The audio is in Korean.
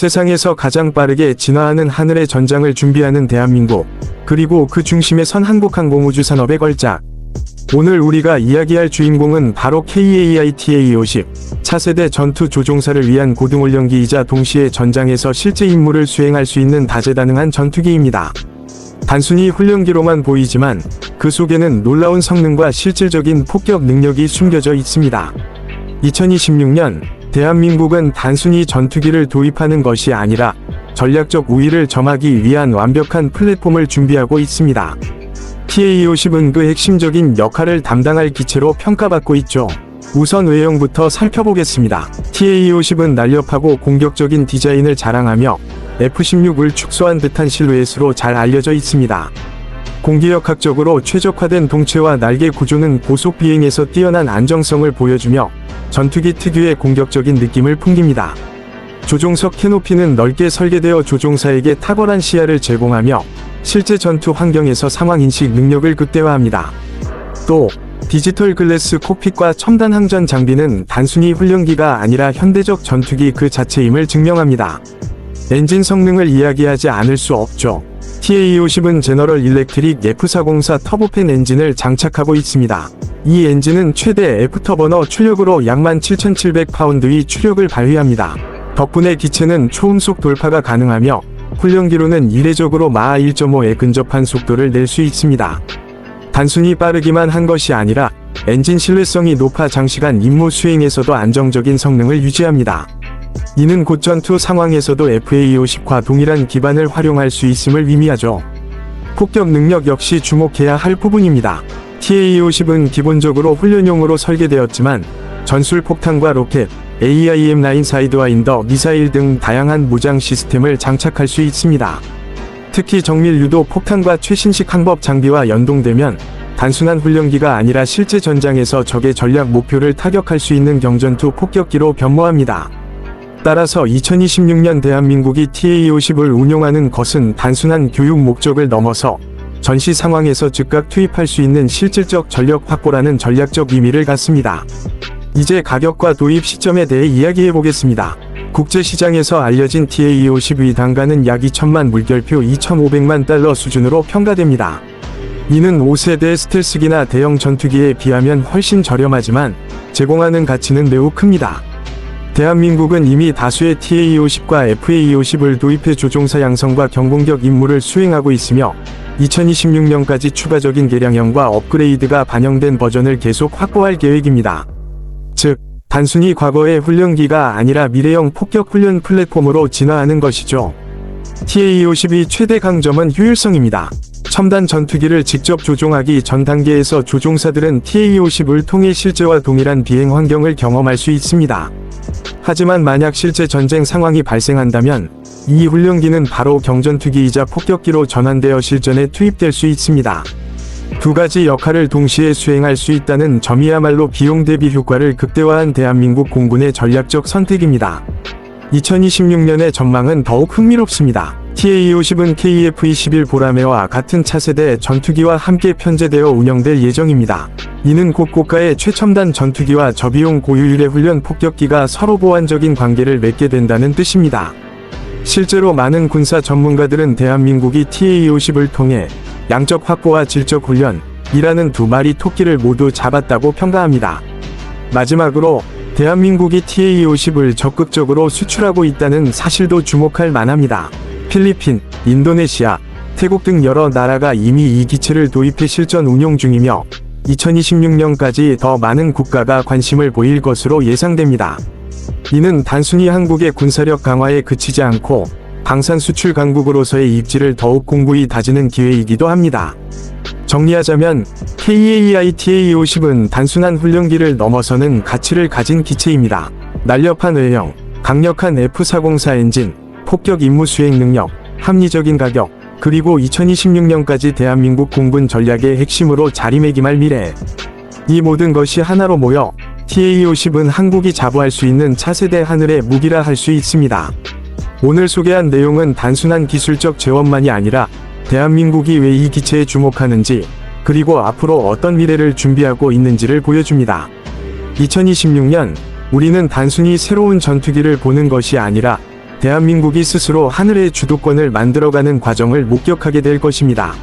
세상에서 가장 빠르게 진화하는 하늘의 전장을 준비하는 대한민국, 그리고 그 중심에 선 한국항 공우주 산업의 걸작. 오늘 우리가 이야기할 주인공은 바로 KAITA-50 차세대 전투 조종사를 위한 고등훈련기이자 동시에 전장에서 실제 임무를 수행할 수 있는 다재다능한 전투기입니다. 단순히 훈련기로만 보이지만 그 속에는 놀라운 성능과 실질적인 폭격 능력이 숨겨져 있습니다. 2026년 대한민국은 단순히 전투기를 도입하는 것이 아니라 전략적 우위를 점하기 위한 완벽한 플랫폼을 준비하고 있습니다. TA-50은 그 핵심적인 역할을 담당할 기체로 평가받고 있죠. 우선 외형부터 살펴보겠습니다. TA-50은 날렵하고 공격적인 디자인을 자랑하며 F-16을 축소한 듯한 실루엣으로 잘 알려져 있습니다. 공기역학적으로 최적화된 동체와 날개 구조는 고속 비행에서 뛰어난 안정성을 보여주며 전투기 특유의 공격적인 느낌을 풍깁니다. 조종석 캐노피는 넓게 설계되어 조종사에게 탁월한 시야를 제공하며 실제 전투 환경에서 상황 인식 능력을 극대화합니다. 또 디지털 글래스 콕핏과 첨단 항전 장비는 단순히 훈련기가 아니라 현대적 전투기 그 자체임을 증명합니다. 엔진 성능을 이야기하지 않을 수 없죠. TA-50은 제너럴 일렉트릭 F404 터보팬 엔진을 장착하고 있습니다. 이 엔진은 최대 F터버너 출력으로 약 17,700파운드의 추력을 발휘합니다. 덕분에 기체는 초음속 돌파가 가능하며 훈련기로는 이례적으로 마하 1.5에 근접한 속도를 낼 수 있습니다. 단순히 빠르기만 한 것이 아니라 엔진 신뢰성이 높아 장시간 임무 수행에서도 안정적인 성능을 유지합니다. 이는 곧 전투 상황에서도 FA50과 동일한 기반을 활용할 수 있음을 의미하죠. 폭격 능력 역시 주목해야 할 부분입니다. TA-50은 기본적으로 훈련용으로 설계되었지만 전술 폭탄과 로켓, AIM-9 사이드와인더 미사일 등 다양한 무장 시스템을 장착할 수 있습니다. 특히 정밀 유도 폭탄과 최신식 항법 장비와 연동되면 단순한 훈련기가 아니라 실제 전장에서 적의 전략 목표를 타격할 수 있는 경전투 폭격기로 변모합니다. 따라서 2026년 대한민국이 TA-50을 운용하는 것은 단순한 교육 목적을 넘어서 전시 상황에서 즉각 투입할 수 있는 실질적 전력 확보라는 전략적 의미를 갖습니다. 이제 가격과 도입 시점에 대해 이야기해 보겠습니다. 국제시장에서 알려진 TA-50의 단가는 약 2천만 물결표 2,500만 달러 수준으로 평가됩니다. 이는 5세대 스텔스기나 대형 전투기에 비하면 훨씬 저렴하지만 제공하는 가치는 매우 큽니다. 대한민국은 이미 다수의 TA-50과 FA-50을 도입해 조종사 양성과 경공격 임무를 수행하고 있으며 2026년까지 추가적인 개량형과 업그레이드가 반영된 버전을 계속 확보할 계획입니다. 즉, 단순히 과거의 훈련기가 아니라 미래형 폭격 훈련 플랫폼으로 진화하는 것이죠. TA-50의 최대 강점은 효율성입니다. 첨단 전투기를 직접 조종하기 전 단계에서 조종사들은 TA-50을 통해 실제와 동일한 비행 환경을 경험할 수 있습니다. 하지만 만약 실제 전쟁 상황이 발생한다면 이 훈련기는 바로 경전투기이자 폭격기로 전환되어 실전에 투입될 수 있습니다. 두 가지 역할을 동시에 수행할 수 있다는 점이야말로 비용 대비 효과를 극대화한 대한민국 공군의 전략적 선택입니다. 2026년의 전망은 더욱 흥미롭습니다. TA-50은 KF-21 보라매와 같은 차세대 전투기와 함께 편제되어 운영될 예정입니다. 이는 곧 고가의 최첨단 전투기와 저비용 고효율의 훈련 폭격기가 서로 보완적인 관계를 맺게 된다는 뜻입니다. 실제로 많은 군사 전문가들은 대한민국이 TA-50을 통해 양적 확보와 질적 훈련, 이라는 두 마리 토끼를 모두 잡았다고 평가합니다. 마지막으로 대한민국이 TA-50을 적극적으로 수출하고 있다는 사실도 주목할 만합니다. 필리핀, 인도네시아, 태국 등 여러 나라가 이미 이 기체를 도입해 실전 운용 중이며 2026년까지 더 많은 국가가 관심을 보일 것으로 예상됩니다. 이는 단순히 한국의 군사력 강화에 그치지 않고 방산 수출 강국으로서의 입지를 더욱 공고히 다지는 기회이기도 합니다. 정리하자면 KAITA-50은 단순한 훈련기를 넘어서는 가치를 가진 기체입니다. 날렵한 외형, 강력한 F404 엔진, 폭격 임무 수행 능력, 합리적인 가격, 그리고 2026년까지 대한민국 공군 전략의 핵심으로 자리매김할 미래. 이 모든 것이 하나로 모여 TA-50은 한국이 자부할 수 있는 차세대 하늘의 무기라 할 수 있습니다. 오늘 소개한 내용은 단순한 기술적 재원만이 아니라 대한민국이 왜 이 기체에 주목하는지 그리고 앞으로 어떤 미래를 준비하고 있는지를 보여줍니다. 2026년 우리는 단순히 새로운 전투기를 보는 것이 아니라 대한민국이 스스로 하늘의 주도권을 만들어가는 과정을 목격하게 될 것입니다.